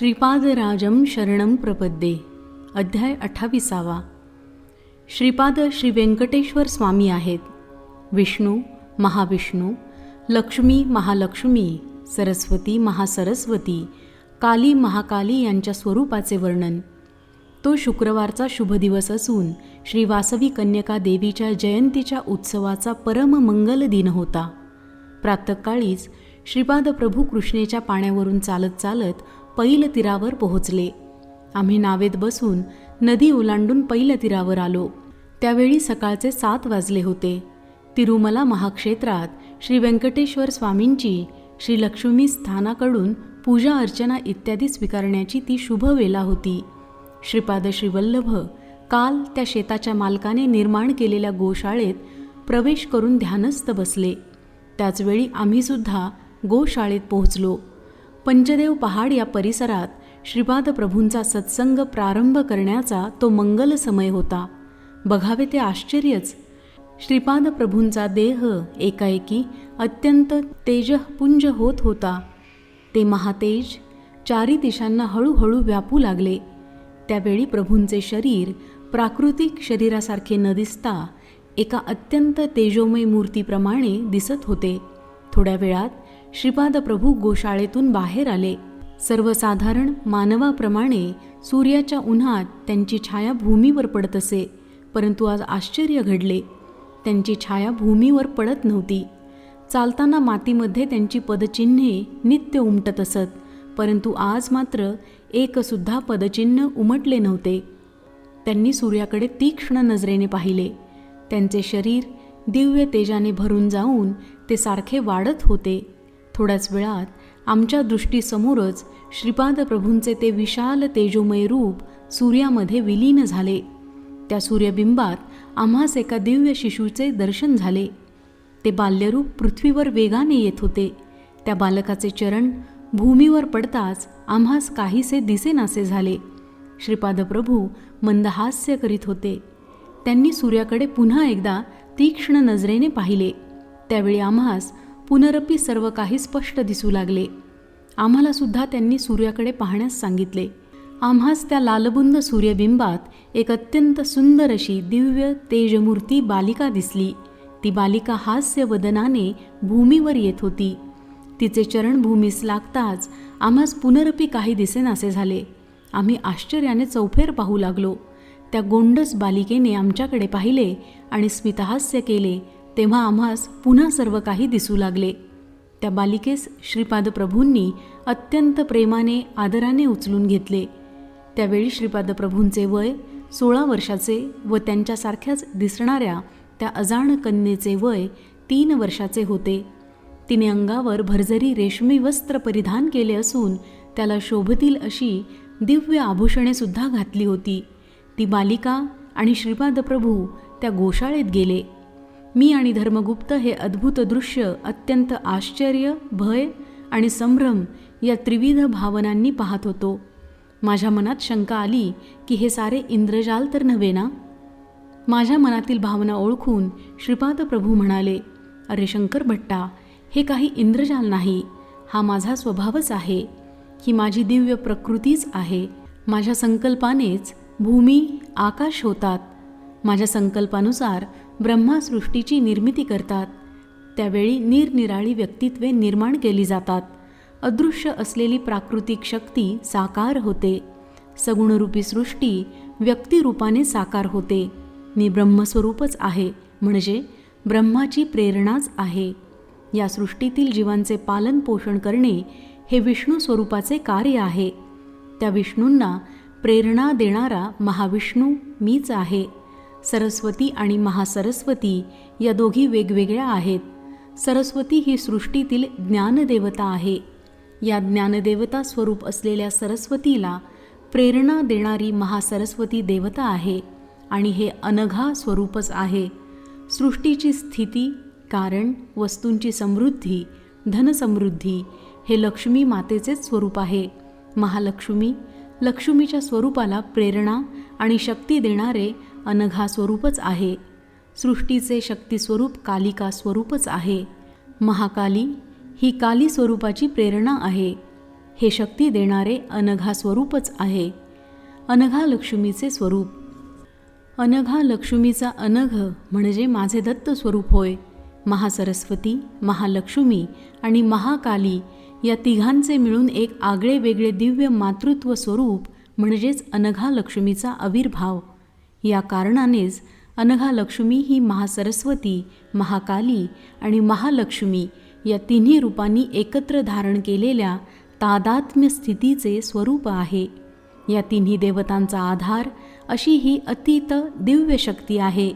श्रीपादराजम शरणम प्रपद्ये। अध्याय अठ्ठावीसावा। श्रीपाद श्री व्यंकटेश्वर स्वामी आहेत। विष्णू महाविष्णू लक्ष्मी महालक्ष्मी सरस्वती महासरस्वती काली महाकाली यांच्या स्वरूपाचे वर्णन। तो शुक्रवारचा शुभ दिवस असून श्री वासवी कन्यका देवीच्या जयंतीच्या उत्सवाचा परम मंगल दिन होता। प्रातकाळीच श्रीपाद प्रभू कृष्णेच्या पाण्यावरून चालत चालत पैल तीरावर पोहोचले. आम्ही नावेत बसून नदी ओलांडून पैल तीरावर आलो. त्यावेळी सकाळचे सात वाजले होते. तिरुमला महाक्षेत्रात श्री व्यंकटेश्वर स्वामींची श्री लक्ष्मी स्थानाकडून पूजा अर्चना इत्यादी स्वीकारण्याची ती शुभ वेला होती. श्रीपाद श्रीवल्लभ काल त्या शेताच्या मालकाने निर्माण केलेल्या गोशाळेत प्रवेश करून ध्यानस्थ बसले. त्याचवेळी आम्हीसुद्धा गोशाळेत पोहोचलो. पंचदेव पहाड या परिसरात श्रीपाद प्रभूंचा सत्संग प्रारंभ करण्याचा तो मंगल समय होता. बघावे ते आश्चर्यच. श्रीपाद प्रभूंचा देह एकाएकी अत्यंत तेजपुंज होत होता. ते महातेज चारी दिशांना हळूहळू व्यापू लागले. त्यावेळी प्रभूंचे शरीर प्राकृतिक शरीरासारखे न दिसता एका अत्यंत तेजोमय मूर्तीप्रमाणे दिसत होते. थोड्या वेळात श्रीपाद प्रभू गोशाळेतून बाहेर आले. सर्वसाधारण मानवाप्रमाणे सूर्याच्या उन्हात त्यांची छाया भूमीवर पडत असे परंतु आज आश्चर्य घडले. त्यांची छाया भूमीवर पडत नव्हती. चालताना मातीमध्ये त्यांची पदचिन्हे नित्य उमटत असत परंतु आज मात्र एकसुद्धा पदचिन्ह उमटले नव्हते. त्यांनी सूर्याकडे तीक्ष्ण नजरेने पाहिले. त्यांचे शरीर दिव्य तेजाने भरून जाऊन ते सारखे वाढत होते. थोड्याच वेळात आमच्या दृष्टीसमोरच श्रीपाद प्रभूंचे ते विशाल तेजोमय रूप सूर्यामध्ये विलीन झाले. त्या सूर्यबिंबात आम्हास एका दिव्य शिशूचे दर्शन झाले. ते बाल्यरूप पृथ्वीवर वेगाने येत होते. त्या बालकाचे चरण भूमीवर पडताच आम्हास काहीसे दिसेनासे झाले. श्रीपाद प्रभू मंदहास्य करीत होते. त्यांनी सूर्याकडे पुन्हा एकदा तीक्ष्ण नजरेने पाहिले. त्यावेळी आम्हास पुनरपी सर्व काही स्पष्ट दिसू लागले. आम्हाला सुद्धा त्यांनी सूर्याकडे पाहण्यास सांगितले. आम्हास त्या लालबुंद सूर्यबिंबात एक अत्यंत सुंदर अशी दिव्य तेजमूर्ती बालिका दिसली. ती बालिका हास्य वदनाने भूमीवर येत होती. तिचे चरण भूमीस लागताच आम्हास पुनरपी काही दिसेनासे झाले. आम्ही आश्चर्याने चौफेर पाहू लागलो. त्या गोंडस बालिकेने आमच्याकडे पाहिले आणि स्मितहास्य केले. तेव्हा आम्हास पुन्हा सर्व काही दिसू लागले. त्या बालिकेस श्रीपाद प्रभूंनी अत्यंत प्रेमाने आदराने उचलून घेतले. त्यावेळी श्रीपाद प्रभूंचे वय सोळा वर्षाचे व त्यांच्यासारख्याच दिसणाऱ्या त्या अजाण कन्येचे वय तीन वर्षाचे होते. तिने अंगावर भरझरी रेशमी वस्त्र परिधान केले असून त्याला शोभतील अशी दिव्य आभूषणे सुद्धा घातली होती. ती बालिका आणि श्रीपाद प्रभू त्या गोशाळेत गेले. मी आणि धर्मगुप्त हे अद्भुत दृश्य अत्यंत आश्चर्य भय आणि संभ्रम या त्रिविध भावनांनी पाहत होतो. माझ्या मनात शंका आली की हे सारे इंद्रजाल तर नव्हे ना? माझ्या मनातील भावना ओळखून श्रीपाद प्रभू म्हणाले अरे शंकर भट्टा हे काही इंद्रजाल नाही. हा माझा स्वभावच आहे. ही माझी दिव्य प्रकृतीच आहे. माझ्या संकल्पानेच भूमी आकाश होतात. माझ्या संकल्पानुसार ब्रह्मासृष्टीची निर्मिती करतात. त्यावेळी निरनिराळी व्यक्तित्वे निर्माण केली जातात. अदृश्य असलेली प्राकृतिक शक्ती साकार होते. सगुणरूपी सृष्टी व्यक्तिरूपाने साकार होते. मी ब्रह्मस्वरूपच आहे म्हणजे ब्रह्माची प्रेरणाच आहे. या सृष्टीतील जीवांचे पालन पोषण करणे हे विष्णू स्वरूपाचे कार्य आहे. त्या विष्णूंना प्रेरणा देणारा महाविष्णू मीच आहे. सरस्वती आणि महासरस्वती या दोघी वेगवेगळ्या आहेत. सरस्वती ही सृष्टीतील ज्ञानदेवता आहे. या ज्ञानदेवता स्वरूप असलेल्या सरस्वतीला प्रेरणा देणारी महासरस्वती देवता आहे आणि हे अनघा स्वरूपच आहे. सृष्टीची स्थिती कारण वस्तूंची समृद्धी धनसमृद्धी हे लक्ष्मी मातेचेच स्वरूप आहे. महालक्ष्मी लक्ष्मीच्या स्वरूपाला प्रेरणा आणि शक्ती देणारे अनघा स्वरूपच आहे. सृष्टीचे शक्तिस्वरूप कालिका स्वरूपच आहे. महाकाली ही काली स्वरूपाची प्रेरणा आहे. हे शक्ती देणारे अनघा स्वरूपच आहे. अनघा लक्ष्मीचे स्वरूप. अनघा लक्ष्मीचा अनघ म्हणजे माझे दत्त स्वरूप होय. महासरस्वती महालक्ष्मी आणि महाकाली या तिघांचे मिळून एक आगळे वेगळे दिव्य मातृत्व स्वरूप म्हणजेच अनघा लक्ष्मीचा आविर्भाव या कारणानेच अनघा लक्ष्मी ही महासरस्वती महाकाली आणि महालक्ष्मी या तिन्ही रूपांनी एकत्र धारण केलेल्या तादात्म्य स्थितीचे स्वरूप आहे. या तिन्ही देवतांचा आधार अशी ही अतीत दिव्य शक्ती आहे.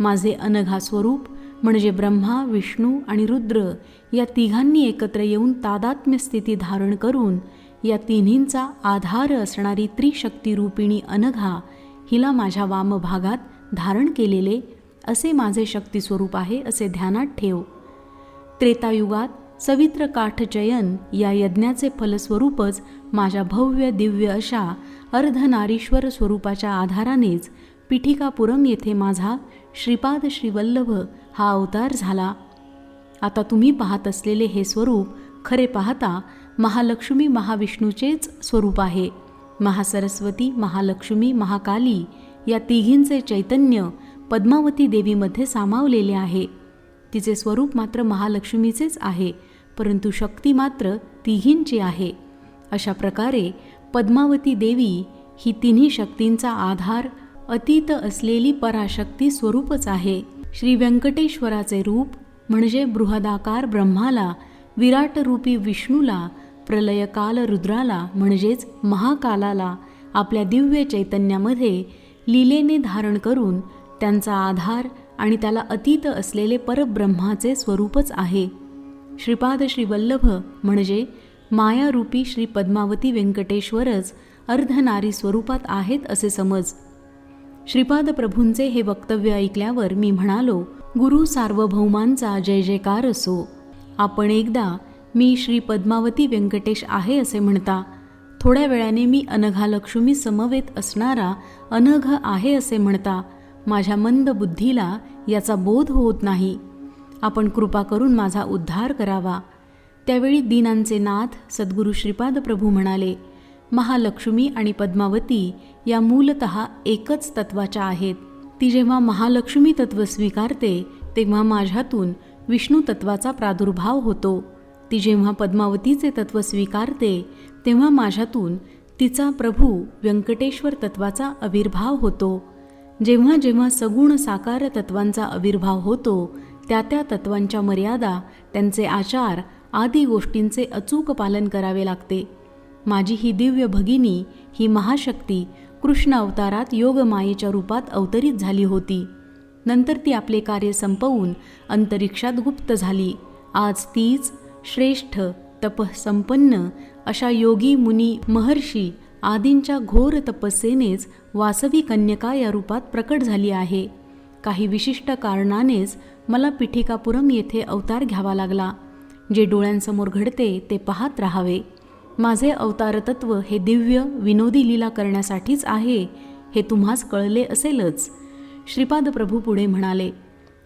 माझे अनघा स्वरूप म्हणजे ब्रह्मा विष्णू आणि रुद्र या तिघांनी एकत्र येऊन तादात्म्य स्थिती धारण करून या तिन्हींचा आधार असणारी त्रिशक्ती रूपिणी अनघा हिला माझ्या वामभागात धारण केलेले असे माझे शक्तिस्वरूप आहे असे ध्यानात ठेव. त्रेतायुगात सवित्र काठचयन या यज्ञाचे फलस्वरूपच माझ्या भव्य दिव्य अशा अर्धनारीश्वर स्वरूपाच्या आधारानेच पिठिकापुरम येथे माझा श्रीपाद श्रीवल्लभ हा अवतार झाला. आता तुम्ही पाहत असलेले हे स्वरूप खरे पाहता महालक्ष्मी महाविष्णूचेच स्वरूप आहे. महासरस्वती महालक्ष्मी महाकाली या तिघींचे चैतन्य पद्मावती देवीमध्ये सामावलेले आहे. तिचे स्वरूप मात्र महालक्ष्मीचेच आहे परंतु शक्ती मात्र तिघींची आहे. अशा प्रकारे पद्मावती देवी ही तिन्ही शक्तींचा आधार अतीत असलेली पराशक्ती स्वरूपच आहे. श्री व्यंकटेश्वराचे रूप म्हणजे बृहदाकार ब्रह्माला विराटरूपी विष्णूला प्रलयकाल रुद्राला म्हणजेच महाकालाला आपल्या दिव्य चैतन्यामध्ये लीलेने धारण करून त्यांचा आधार आणि त्याला अतीत असलेले परब्रह्माचे स्वरूपच आहे. श्रीपाद श्रीवल्लभ म्हणजे मायारूपी श्री पद्मावती व्यंकटेश्वरच अर्धनारी स्वरूपात आहेत असे समज. श्रीपाद प्रभूंचे हे वक्तव्य ऐकल्यावर मी म्हणालो गुरु सार्वभौमांचा जय जयकार असो. आपण एकदा मी श्री पद्मावती व्यंकटेश आहे असे म्हणता. थोड्या वेळाने मी अनघा लक्ष्मी समवेत असणारा अनघ आहे असे म्हणता. माझ्या मंद बुद्धीला याचा बोध होत नाही. आपण कृपा करून माझा उद्धार करावा. त्यावेळी दीनांचे नाथ सद्गुरू श्रीपाद प्रभू म्हणाले महालक्ष्मी आणि पद्मावती या मूलत एकच तत्वाच्या आहेत. ती जेव्हा महालक्ष्मी तत्व स्वीकारते तेव्हा माझ्यातून विष्णू तत्वाचा प्रादुर्भाव होतो. ती जेव्हा पद्मावतीचे तत्व स्वीकारते तेव्हा माझ्यातून तिचा प्रभू व्यंकटेश्वर तत्वाचा आविर्भाव होतो. जेव्हा जेव्हा सगुण साकार तत्वांचा आविर्भाव होतो त्या त्या तत्वांच्या मर्यादा त्यांचे आचार आदी गोष्टींचे अचूक पालन करावे लागते. माझी ही दिव्य भगिनी ही महाशक्ती कृष्ण अवतारात योगमायेच्या रूपात अवतरित झाली होती. नंतर ती आपले कार्य संपवून अंतरिक्षात गुप्त झाली. आज तीच श्रेष्ठ तपसंपन्न अशा योगी मुनी महर्षी आदींच्या घोर तपस्येनेच वासवी कन्यका या रूपात प्रकट झाली आहे. काही विशिष्ट कारणानेच मला पिठिकापुरम येथे अवतार घ्यावा लागला. जे डोळ्यांसमोर घडते ते पाहत राहावे. माझे अवतारतत्व हे दिव्य विनोदी लीला करण्यासाठीच आहे हे तुम्हास कळले असेलच. श्रीपाद प्रभू पुढे म्हणाले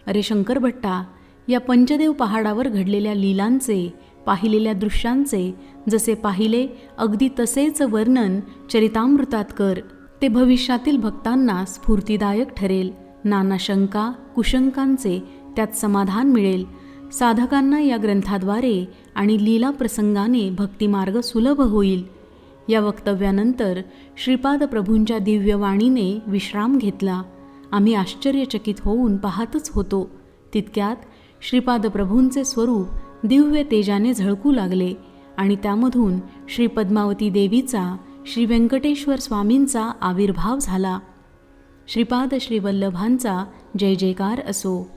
अरे शंकर भट्टा या पंचदेव पहाडावर घडलेल्या लीलांचे पाहिलेल्या दृश्यांचे जसे पाहिले अगदी तसेच वर्णन चरितामृतात कर. ते भविष्यातील भक्तांना स्फूर्तिदायक ठरेल. नाना शंका कुशंकांचे त्यात समाधान मिळेल. साधकांना या ग्रंथाद्वारे आणि लीला प्रसंगाने भक्तिमार्ग सुलभ होईल. या वक्तव्यानंतर श्रीपाद प्रभूंच्या दिव्यवाणीने विश्राम घेतला. आम्ही आश्चर्यचकित होऊन पाहतच होतो. तितक्यात श्रीपाद प्रभूंचे स्वरूप दिव्य तेजाने झळकू लागले आणि त्यामधून श्री पद्मावती देवीचा श्री व्यंकटेश्वर स्वामींचा आविर्भाव झाला. श्रीपाद श्रीवल्लभांचा जय जयकार असो.